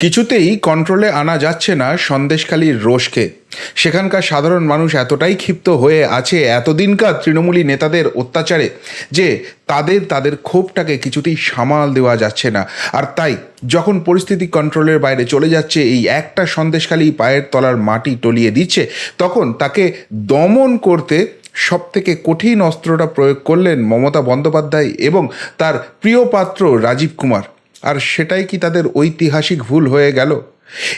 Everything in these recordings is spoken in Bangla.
কিছুতেই কন্ট্রোলে আনা যাচ্ছে না সন্দেশখালীর রোষকে সেখানকার সাধারণ মানুষ এতটাই ক্ষিপ্ত হয়ে আছে এতদিনকার তৃণমূলী নেতাদের অত্যাচারে যে তাদের তাদের ক্ষোভটাকে কিছুতেই সামাল দেওয়া যাচ্ছে না। আর তাই যখন পরিস্থিতি কন্ট্রোলের বাইরে চলে যাচ্ছে, এই একটা সন্দেশখালী পায়ের তলার মাটি টলিয়ে দিচ্ছে, তখন তাকে দমন করতে সব থেকে কঠিন অস্ত্রটা প্রয়োগ করলেন মমতা বন্দ্যোপাধ্যায় এবং তার প্রিয় পাত্র রাজীব কুমার। আর সেটাই কি তাদের ঐতিহাসিক ভুল হয়ে গেল?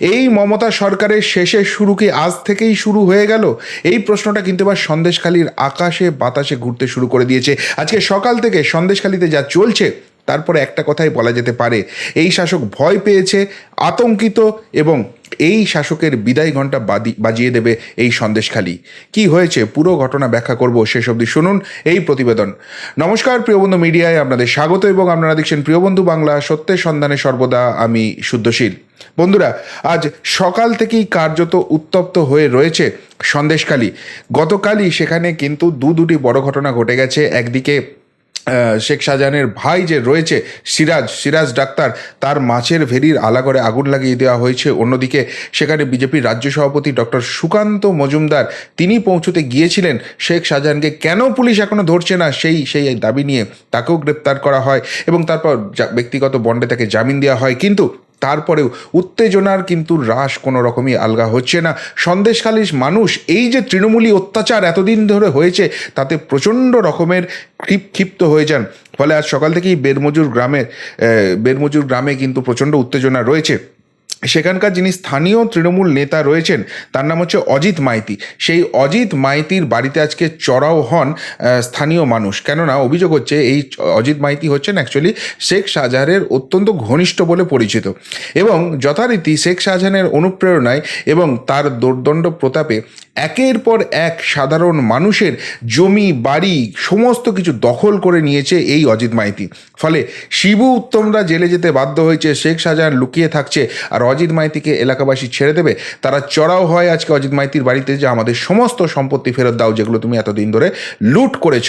এই মমতা সরকারের শেষের শুরু কি আজ থেকেই শুরু হয়ে গেল? এই প্রশ্নটা কিন্তু এবার সন্দেশখালীর আকাশে, বাতাসে ঘুরতে শুরু করে দিয়েছে। আজকে সকাল থেকে সন্দেশখালীতে যা চলছে, তারপরে একটা কথাই বলা যেতে পারে। এই শাসক ভয় পেয়েছে, আতঙ্কিত এবং এই শাসকের বিদায় ঘণ্টা বাজিয়ে দেবে এই সন্দেশখালী। কি হয়েছে? পুরো ঘটনা ব্যাখ্যা করব শেষ অবধি শুনুন এই প্রতিবেদন। নমস্কার, প্রিয়বন্ধু মিডিয়ায় আপনাদের স্বাগত এবং আপনারা দেখছেন প্রিয়বন্ধু বাংলা, সত্যের সন্ধানে সর্বদা আমি শুদ্ধশীল। বন্ধুরা, আজ সকাল থেকেই কার্যত উত্তপ্ত হয়ে রয়েছে সন্দেশখালী। গতকালই সেখানে কিন্তু দু দুটি বড় ঘটনা ঘটে গেছে। একদিকে শেখ শাহজাহানের ভাই যে রয়েছে, সিরাজ সিরাজ ডাক্তার, তার মাছের ভেরির আলাগড়ে আগুন লাগিয়ে দেওয়া হয়েছে। অন্যদিকে সেখানে বিজেপির রাজ্য সভাপতি ডক্টর সুকান্ত মজুমদার, তিনি পৌঁছতে গিয়েছিলেন। শেখ শাহজাহানকে কেন পুলিশ এখনও ধরছে না? সেই সেই দাবি নিয়ে তাকেও গ্রেপ্তার করা হয় এবং তারপর ব্যক্তিগত বন্ডে তাকে জামিন দেওয়া হয়। কিন্তু তারপরেও উত্তেজনার কিন্তু হ্রাস কোনো রকমই আলগা হচ্ছে না। সন্দেশখালীর মানুষ এই যে তৃণমূলী অত্যাচার এতদিন ধরে হয়েছে, তাতে প্রচণ্ড রকমের ক্ষিপ- ক্ষিপ্ত হয়ে যান। ফলে আজ সকাল থেকেই বেরমজুর গ্রামের বেরমজুর গ্রামে কিন্তু প্রচণ্ড উত্তেজনা রয়েছে। সেখানকার যিনি স্থানীয় তৃণমূল নেতা রয়েছেন, তার নাম হচ্ছে অজিত মাইতি। সেই অজিত মাইতির বাড়িতে আজকে চড়াও হন স্থানীয় মানুষ। কেননা অভিযোগ হচ্ছে, এই অজিত মাইতি হচ্ছেন অ্যাকচুয়ালি শেখ শাহজাহানের অত্যন্ত ঘনিষ্ঠ বলে পরিচিত। এবং যথারীতি শেখ শাহজাহানের অনুপ্রেরণায় এবং তার দোর্দণ্ড প্রতাপে একের পর এক সাধারণ মানুষের জমি, বাড়ি সমস্ত কিছু দখল করে নিয়েছে এই অজিত মাইতি। ফলে শিবু উত্তমরা জেলে যেতে বাধ্য হয়েছে, শেখ শাহজাহান লুকিয়ে থাকছে, আর অজিত মাইতিকে এলাকাবাসী ছেড়ে দেবে, তারা চড়াও হয় আজকে অজিত মাইতির বাড়িতে যে আমাদের সমস্ত সম্পত্তি ফেরত দাও যেগুলো তুমি এতদিন ধরে লুট করেছ।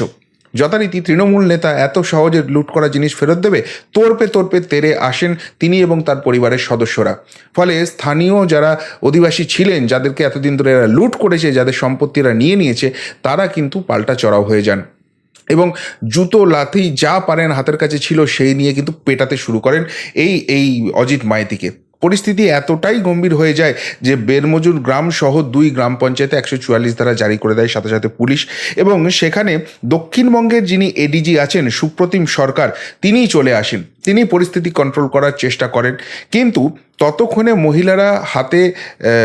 যথারীতি তৃণমূল নেতা এত সহজে লুট করা জিনিস ফেরত দেবে, তোরপে তোরপে তেরে আসেন তিনি এবং তার পরিবারের সদস্যরা। ফলে স্থানীয় যারা অধিবাসী ছিলেন, যাদেরকে এতদিন ধরে এরা লুট করেছে, যাদের সম্পত্তিরা নিয়ে নিয়েছে, তারা কিন্তু পাল্টা চড়াও হয়ে যান। এবং জুতো, লাথি যা পারেন হাতের কাছে ছিল, সেই নিয়ে কিন্তু পেটাতে শুরু করেন এই এই অজিত মাইতিকে। পরিস্থিতি এতটাই গম্ভীর হয়ে যায় যে বেরমজুর গ্রাম সহ দুই গ্রাম পঞ্চায়েতে একশো চুয়াল্লিশ ধারা জারি করে দেয়, সাথে সাথে পুলিশ। এবং সেখানে দক্ষিণবঙ্গের যিনি এডিজি আছেন, সুপ্রতিম সরকার, তিনিই চলে আসেন। তিনি পরিস্থিতি কন্ট্রোল করার চেষ্টা করেন। কিন্তু ততক্ষণে মহিলারা হাতে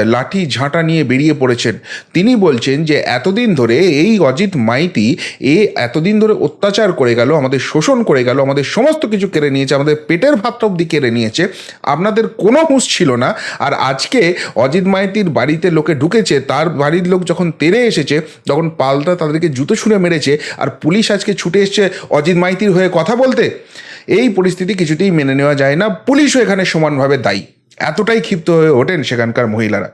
লাঠি, ঝাঁটা নিয়ে বেরিয়ে পড়েছেন। তিনি বলছেন যে, এতদিন ধরে এই অজিত মাইতি এ এতদিন ধরে অত্যাচার করে গেল, আমাদের শোষণ করে গেল, আমাদের সমস্ত কিছু কেড়ে নিয়েছে, আমাদের পেটের ভাতটা অব্দি কেড়ে নিয়েছে, আপনাদের কোনো হুঁশ ছিল না। আর আজকে অজিত মাইতির বাড়িতে লোকে ঢুকেছে, তার বাড়ির লোক যখন তেরে এসেছে, তখন পাল্টা তাদেরকে জুতো ছুঁড়ে মেরেছে, আর পুলিশ আজকে ছুটে এসছে অজিত মাইতির হয়ে কথা বলতে। এই পরিস্থিতি কিছুতেই মেনে নেওয়া যায় না। পুলিশও এখানে সমানভাবে দায়ী। এতটাই ক্ষিপ্ত হয়ে ওঠেন সেখানকার মহিলারা।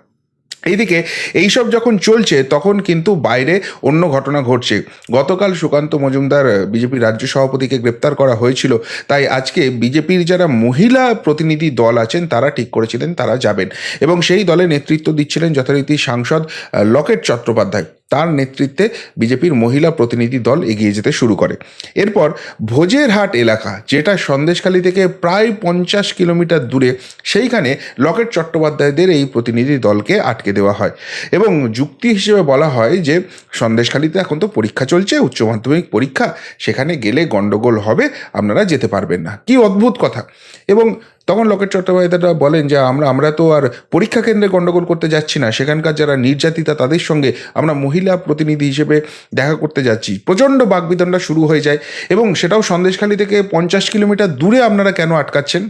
এইদিকে এইসব যখন চলছে, তখন কিন্তু বাইরে অন্য ঘটনা ঘটছে। গতকাল সুকান্ত মজুমদার বিজেপির রাজ্য সভাপতিকে গ্রেপ্তার করা হয়েছিল। তাই আজকে বিজেপির যারা মহিলা প্রতিনিধি দল আছেন, তারা ঠিক করেছিলেন, তারা যাবেন। এবং সেই দলে নেতৃত্ব দিচ্ছিলেন যথারীতি সাংসদ লকেট চট্টোপাধ্যায়। তার নেতৃত্বে বিজেপির মহিলা প্রতিনিধি দল এগিয়ে যেতে শুরু করে। এরপর ভোজেরহাট এলাকা, যেটা সন্দেশখালী থেকে প্রায় পঞ্চাশ কিলোমিটার দূরে, সেইখানে লকেট চট্টোপাধ্যায়দের এই প্রতিনিধি দলকে আটকে দেওয়া হয়। এবং যুক্তি হিসেবে বলা হয় যে, সন্দেশখালীতে এখন তো পরীক্ষা চলছে, উচ্চ মাধ্যমিক পরীক্ষা, সেখানে গেলে গন্ডগোল হবে, আপনারা যেতে পারবেন না। কি অদ্ভুত কথা। এবং তখন লকেট চট্টোপাধ্যায়রা বলেন যে আমরা আমরা তো আর পরীক্ষা কেন্দ্রে গণ্ডগোল করতে যাচ্ছি না। সেখানকার যারা নির্যাতিতা, তাদের সঙ্গে আমরা মহিলা প্রতিনিধি হিসেবে দেখা করতে যাচ্ছি। প্রচণ্ড বাগবিতণ্ডা শুরু হয়ে যায় এবং সেটাও সন্দেশখালি থেকে পঞ্চাশ কিলোমিটার দূরে আপনারা কেন আটকাচ্ছেন?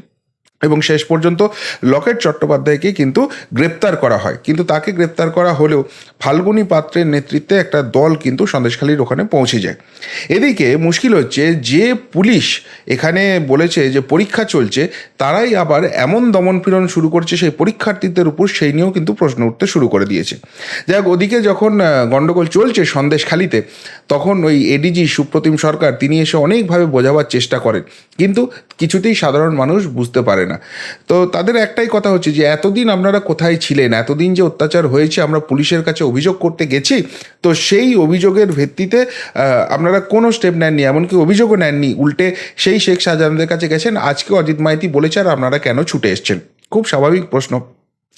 এবং শেষ পর্যন্ত লকেট চট্টোপাধ্যায়কে কিন্তু গ্রেপ্তার করা হয়। কিন্তু তাকে গ্রেপ্তার করা হলেও ফাল্গুনী পাত্রের নেতৃত্বে একটা দল কিন্তু সন্দেশখালীর ওখানে পৌঁছে যায়। এদিকে মুশকিল হচ্ছে যে পুলিশ এখানে বলেছে যে পরীক্ষা চলছে তারাই আবার এমন দমনপীড়ন শুরু করছে সেই পরীক্ষার্থীদের উপর সেই নিয়েও কিন্তু প্রশ্ন উঠতে শুরু করে দিয়েছে। যাই হোক ওদিকে যখন আহ, গন্ডগোল চলছে সন্দেশখালীতে তখন ওই এডিজি সুপ্রতিম সরকার তিনি এসে অনেকভাবে বোঝাবার চেষ্টা করেন। কিন্তু কিছুতেই সাধারণ মানুষ বুঝতে পারে না। তো তাদের একটাই কথা হচ্ছে যে, এতদিন আপনারা কোথায় ছিলেন? এতদিন যে অত্যাচার হয়েছে, আমরা পুলিশের কাছে অভিযোগ করতে গেছি, তো সেই অভিযোগের ভিত্তিতে আপনারা কোনো স্টেপ নেননি, এমনকি অভিযোগও নেননি। উল্টে সেই শেখ শাহজাহানদের কাছে গেছেন। আজকে অজিত মাইতি বলেছে, আর আপনারা কেন ছুটে এসছেন? খুব স্বাভাবিক প্রশ্ন।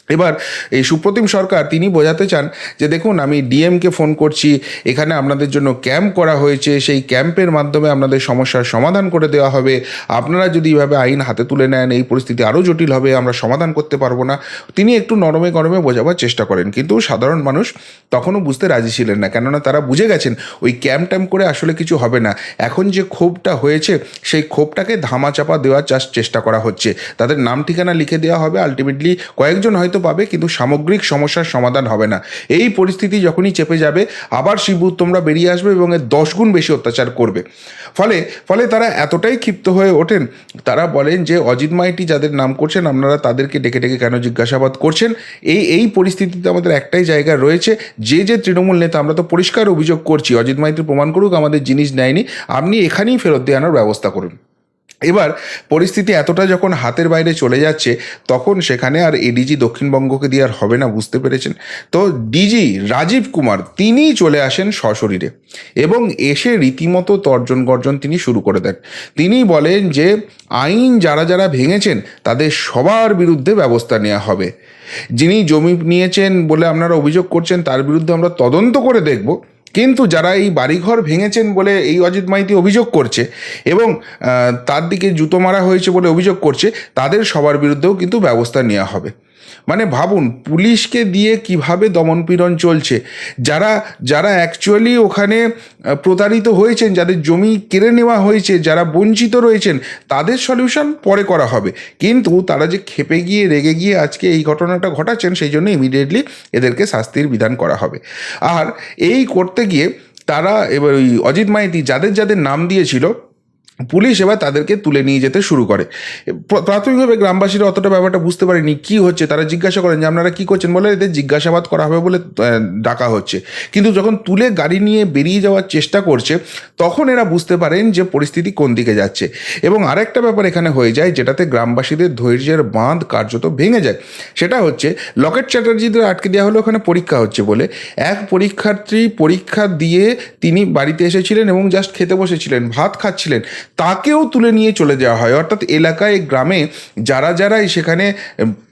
এবার এই সুপ্রতিম সরকার তিনি বোঝাতে চান যে দেখুন, আমি ডিএমকে ফোন করছি, এখানে আপনাদের জন্য ক্যাম্প করা হয়েছে, সেই ক্যাম্পের মাধ্যমে আপনাদের সমস্যার সমাধান করে দেওয়া হবে। আপনারা যদি এভাবে আইন হাতে তুলে নেন, এই পরিস্থিতি আরও জটিল হবে, আমরা সমাধান করতে পারব না। তিনি একটু নরমে গরমে বোঝাবার চেষ্টা করেন, কিন্তু সাধারণ মানুষ তখনও বুঝতে রাজি ছিলেন না, কেননা তারা বুঝে গেছেন, ওই ক্যাম্প ট্যাম্প করে আসলে কিছু হবে না। এখন যে ক্ষোভটা হয়েছে, সেই ক্ষোভটাকে ধামাচাপা দেওয়ার চাষ চেষ্টা করা হচ্ছে। তাদের নাম ঠিকানা লিখে দেওয়া হবে। আলটিমেটলি কয়েকজন হয়তো পাবে, কিন্তু সামগ্রিক সমস্যার সমাধান হবে না। এই পরিস্থিতি যখনই চেপে যাবে, আবার শিবু তোমরা বেরিয়ে আসবে এবং এর দশ গুণ বেশি অত্যাচার করবে। ফলে ফলে তারা এতটাই ক্ষিপ্ত হয়ে ওঠেন, তারা বলেন যে, অজিত মাইটি যাদের নাম করছেন, আপনারা তাদেরকে ডেকে ডেকে কেন জিজ্ঞাসাবাদ করছেন? এই এই পরিস্থিতিতে আমাদের একটাই জায়গা রয়েছে, যে যে তৃণমূল নেতা, আমরা তো পরিষ্কার অভিযোগ করছি, অজিত মাইতি প্রমাণ করুক, আমাদের জিনিস নেয়নি, আপনি এখানেই ফেরত দিয়ে আনার ব্যবস্থা করুন। এবার পরিস্থিতি এতটা যখন হাতের বাইরে চলে যাচ্ছে, তখন সেখানে আর এডিজি দক্ষিণবঙ্গকে দিয়ে আর হবে না, বুঝতে পেরেছেন? তো ডিজি রাজীব কুমার তিনি চলে আসেন সশরীরে এবং এসে রীতিমতো তর্জন গর্জন তিনি শুরু করে দেন। তিনি বলেন যে, আইন যারা যারা ভেঙেছেন, তাদের সবার বিরুদ্ধে ব্যবস্থা নেওয়া হবে। যিনি জমি নিয়েছেন বলে আপনারা অভিযোগ করছেন, তার বিরুদ্ধে আমরা তদন্ত করে দেখব। কিন্তু যারা এই বাড়িঘর ভেঙেছেন বলে এই অজিত মাইতি অভিযোগ করছে এবং তার দিকে জুতো মারা হয়েছে বলে অভিযোগ করছে, তাদের সবার বিরুদ্ধেও কিন্তু ব্যবস্থা নেওয়া হবে। মানে ভাবুন, পুলিশকে দিয়ে কীভাবে দমনপীড়ন চলছে? যারা যারা অ্যাকচুয়ালি ওখানে প্রতারিত হয়েছেন, যাদের জমি কেড়ে নেওয়া হয়েছে, যারা বঞ্চিত রয়েছেন, তাদের সলিউশন পরে করা হবে। কিন্তু তারা যে খেপে গিয়ে, রেগে গিয়ে আজকে এই ঘটনাটা ঘটাচ্ছেন, সেই জন্য ইমিডিয়েটলি এদেরকে শাস্তির বিধান করা হবে। আর এই করতে গিয়ে তারা এবার ওই অজিত মাইতি যাদের যাদের নাম দিয়েছিল পুলিশ এবার তাদেরকে তুলে নিয়ে যেতে শুরু করে। প্রাথমিকভাবে গ্রামবাসীরা অতটা ব্যাপারটা বুঝতে পারেনি কি হচ্ছে, তারা জিজ্ঞাসা করেন যে, আপনারা কি করছেন? বলে, এদের জিজ্ঞাসাবাদ করা হবে বলে ডাকা হচ্ছে। কিন্তু যখন তুলে গাড়ি নিয়ে বেরিয়ে যাওয়ার চেষ্টা করছে, তখন এরা বুঝতে পারেন যে পরিস্থিতি কোন দিকে যাচ্ছে। এবং আরেকটা ব্যাপার এখানে হয়ে যায়, যেটাতে গ্রামবাসীদের ধৈর্যের বাঁধ কার্যত ভেঙে যায়। সেটা হচ্ছে, লকেট চ্যাটার্জিদের আটকে দেওয়া হলো, ওখানে পরীক্ষা হচ্ছে বলে। এক পরীক্ষার্থী পরীক্ষা দিয়ে তিনি বাড়িতে এসেছিলেন এবং জাস্ট খেতে বসেছিলেন, ভাত খাচ্ছিলেন। তাকেও তুলে নিয়ে চলে যাওয়া হয়। অর্থাৎ এলাকায়, গ্রামে যারা যারাই সেখানে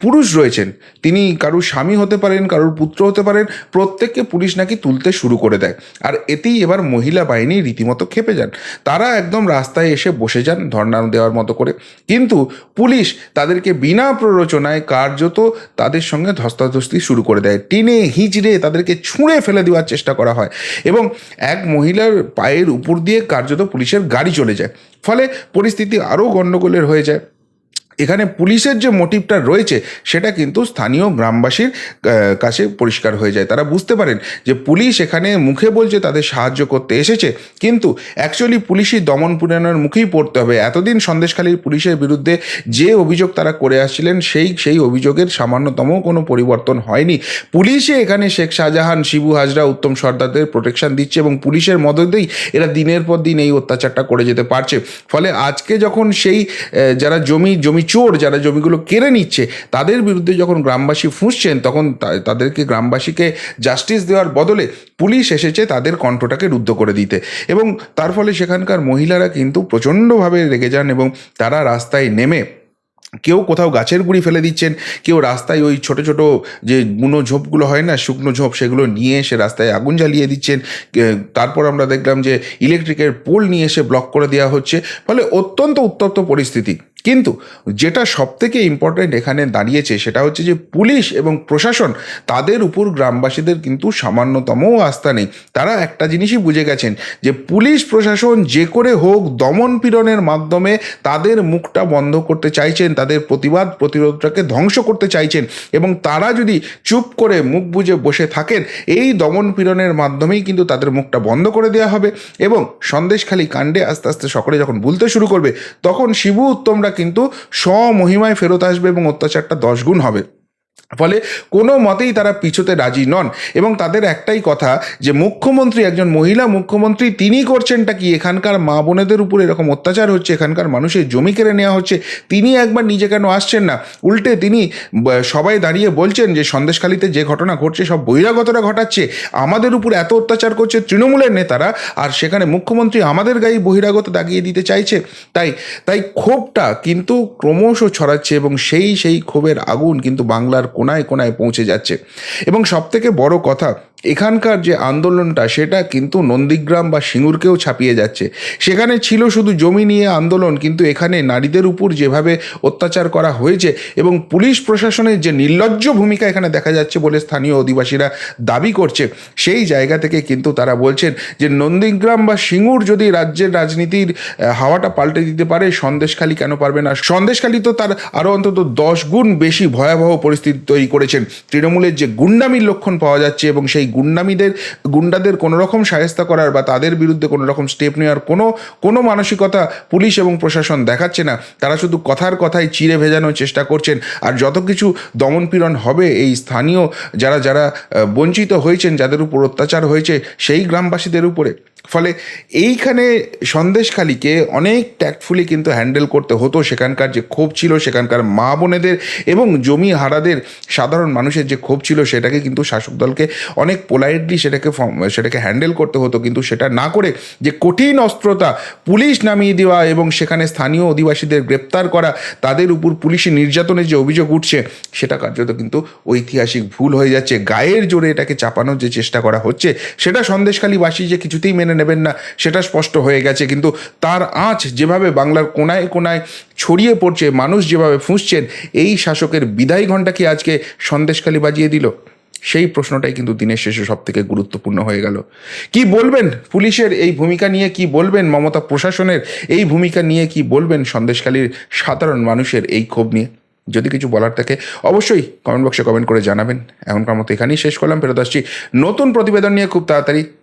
পুরুষ রয়েছেন, তিনি কারুর স্বামী হতে পারেন, কারুর পুত্র হতে পারেন, প্রত্যেককে পুলিশ নাকি তুলতে শুরু করে দেয়। আর এতেই এবার মহিলা বাহিনী রীতিমতো খেপে যান। তারা একদম রাস্তায় এসে বসে যান ধর্ণা দেওয়ার মতো করে। কিন্তু পুলিশ তাদেরকে বিনা প্ররোচনায় কার্যত তাদের সঙ্গে ধস্তাধস্তি শুরু করে দেয়। টেনে হিঁচড়ে তাদেরকে ছুঁড়ে ফেলে দেওয়ার চেষ্টা করা হয়। এবং এক মহিলার পায়ের উপর দিয়ে কার্যত পুলিশের গাড়ি চলে যায়। ফলে পরিস্থিতি আরও গণ্ডগোলের হয়ে যায়। এখানে পুলিশের যে মোটিভটা রয়েছে, সেটা কিন্তু স্থানীয় গ্রামবাসীর কাছে পরিষ্কার হয়ে যায়। তারা বুঝতে পারেন যে পুলিশ এখানে মুখে বলছে, তাদের সাহায্য করতে এসেছে, কিন্তু অ্যাকচুয়ালি পুলিশই দমন পীড়নের মুখেই পড়তে হবে। এতদিন সন্দেশখালীর পুলিশের বিরুদ্ধে যে অভিযোগ তারা করে আসছিলেন, সেই সেই অভিযোগের সামান্যতম কোনো পরিবর্তন হয়নি। পুলিশে এখানে শেখ শাহজাহান, শিবু হাজরা, উত্তম সর্দারদের প্রোটেকশন দিচ্ছে এবং পুলিশের মদতেই এরা দিনের পর দিন এই অত্যাচারটা করে যেতে পারছে। ফলে আজকে যখন সেই যারা জমি জমি চোর যারা জমিগুলো কেড়ে নিচ্ছে, তাদের বিরুদ্ধে যখন গ্রামবাসী ফুঁসছেন, তখন তাদেরকে গ্রামবাসীকে জাস্টিস দেওয়ার বদলে পুলিশ এসেছে তাদের কণ্ঠটাকে রুদ্ধ করে দিতে। এবং তার ফলে সেখানকার মহিলারা কিন্তু প্রচণ্ডভাবে রেগে যান এবং তারা রাস্তায় নেমে কেউ কোথাও গাছের গুঁড়ি ফেলে দিচ্ছেন, কেউ রাস্তায় ওই ছোট ছোট যে বুনো ঝোপগুলো হয় না, শুকনো ঝোপ, সেগুলো নিয়ে এসে রাস্তায় আগুন জ্বালিয়ে দিচ্ছেন। তারপর আমরা দেখলাম যে ইলেকট্রিকের পোল নিয়ে এসে ব্লক করে দেওয়া হচ্ছে। ফলে অত্যন্ত উত্তপ্ত পরিস্থিতি। কিন্তু যেটা সবথেকে ইম্পর্ট্যান্ট এখানে দাঁড়িয়েছে সেটা হচ্ছে যে পুলিশ এবং প্রশাসন তাদের উপর গ্রামবাসীদের কিন্তু সামান্যতমও আস্থা নেই। তারা একটা জিনিসই বুঝে গেছেন যে পুলিশ প্রশাসন যে করে হোক দমন পীড়নের মাধ্যমে তাদের মুখটা বন্ধ করতে চাইছেন, তাদের প্রতিবাদ প্রতিরোধটাকে ধ্বংস করতে চাইছেন এবং তারা যদি চুপ করে মুখ বুজে বসে থাকেন, এই দমন পীড়নের মাধ্যমেই কিন্তু তাদের মুখটা বন্ধ করে দেওয়া হবে এবং সন্দেশখালী কাণ্ডে আস্তে আস্তে সকলে যখন বলতে শুরু করবে, তখন শিবু উত্তমরা কিন্তু স্বমহিমায় ফেরত আসবে এবং অত্যাচারটা দশগুণ হবে। ফলে কোনো মতেই তারা পিছুতে রাজি নন। এবং তাদের একটাই কথা যে, মুখ্যমন্ত্রী একজন মহিলা মুখ্যমন্ত্রী, তিনি করছেনটা কি? এখানকার মা বোনেদের উপর এরকম অত্যাচার হচ্ছে, এখানকার মানুষের জমি কেড়ে নেওয়া হচ্ছে, তিনি একবার নিজে কেন আসছেন না? উল্টে তিনি সবাই দাঁড়িয়ে বলছেন যে, সন্দেশখালিতে যে ঘটনা ঘটছে, সব বহিরাগতরা ঘটাচ্ছে, আমাদের উপর এত অত্যাচার করছে তৃণমূলের নেতারা, আর সেখানে মুখ্যমন্ত্রী আমাদের গায়ে বহিরাগত দাগিয়ে দিতে চাইছে। তাই তাই ক্ষোভটা কিন্তু ক্রমশ ছড়াচ্ছে এবং সেই সেই ক্ষোভের আগুন কিন্তু বাংলার কোনায় কোনায় পৌঁছে যাচ্ছে। এবং সবথেকে বড় কথা এখানকার যে আন্দোলনটা, সেটা কিন্তু নন্দীগ্রাম বা সিঙ্গুরকেও ছাপিয়ে যাচ্ছে। সেখানে ছিল শুধু জমি নিয়ে আন্দোলন, কিন্তু এখানে নারীদের উপর যেভাবে অত্যাচার করা হয়েছে এবং পুলিশ প্রশাসনের যে নির্লজ্জ ভূমিকা এখানে দেখা যাচ্ছে বলে স্থানীয় অধিবাসীরা দাবি করছে, সেই জায়গা থেকে কিন্তু তারা বলছেন যে নন্দীগ্রাম বা সিঙ্গুর যদি রাজ্যের রাজনীতির হাওয়াটা পাল্টে দিতে পারে, সন্দেশখালী কেন পারবে না? সন্দেশখালী তো তার আরও অন্তত দশ গুণ বেশি ভয়াবহ পরিস্থিতি তৈরি করেছেন। তৃণমূলের যে গুন্ডামির লক্ষণ পাওয়া যাচ্ছে এবং সেই গুন্ডামিদের, গুন্ডাদের কোনো রকম সায়স্তা করার বা তাদের বিরুদ্ধে কোনো রকম স্টেপ নেওয়ার কোনো কোনো মানসিকতা পুলিশ এবং প্রশাসন দেখাচ্ছে না। তারা শুধু কথার কথাই চিড়ে ভেজানোর চেষ্টা করছেন। আর যত কিছু দমনপীড়ন হবে, এই স্থানীয় যারা যারা বঞ্চিত হয়েছেন, যাদের উপর অত্যাচার হয়েছে, সেই গ্রামবাসীদের উপরে ফলে এইখানে সন্দেশখালিকে অনেক ট্যাক্টফুলি কিন্তু হ্যান্ডেল করতে হতো। সেখানকার যে ক্ষোভ ছিল, সেখানকার মা বোনেদের এবং জমি হারাদের সাধারণ মানুষের যে ক্ষোভ ছিল, সেটাকে কিন্তু শাসক দলকে অনেক পোলাইটলি সেটাকে সেটাকে হ্যান্ডেল করতে হতো। কিন্তু সেটা না করে যে কঠিন অস্ত্রতা পুলিশ নামিয়ে দেওয়া এবং সেখানে স্থানীয় অধিবাসীদের গ্রেপ্তার করা, তাদের উপর পুলিশি নির্যাতনের যে অভিযোগ উঠছে, সেটা কার্যত কিন্তু ঐতিহাসিক ভুল হয়ে যাচ্ছে। গায়ের জোরে এটাকে চাপানোর যে চেষ্টা করা হচ্ছে, সেটা সন্দেশখালীবাসী যে কিছুতেই মেনে নেবেন না, সেটা স্পষ্ট হয়ে গেছে। কিন্তু তার আঁচ যেভাবে বাংলার কোনায় কোনায় ছড়িয়ে পড়ছে, মানুষ যেভাবে ফুঁসছেন, এই শাসকের বিদায় ঘণ্টা কি আজকে সন্দেশখালী বাজিয়ে দিল? সেই প্রশ্নটাই কিন্তু দিনের শেষে সব থেকে গুরুত্বপূর্ণ হয়ে গেল। কি বলবেন পুলিশের এই ভূমিকা নিয়ে? কি বলবেন মমতা প্রশাসনের এই ভূমিকা নিয়ে? কি বলবেন সন্দেশখালীর সাধারণ মানুষের এই ক্ষোভ নিয়ে? যদি কিছু বলার থাকে, অবশ্যই কমেন্ট বক্সে কমেন্ট করে জানাবেন। এখনকার মতো এখানেই শেষ করলাম, ফেরত আসছি নতুন প্রতিবেদন নিয়ে খুব তাড়াতাড়ি।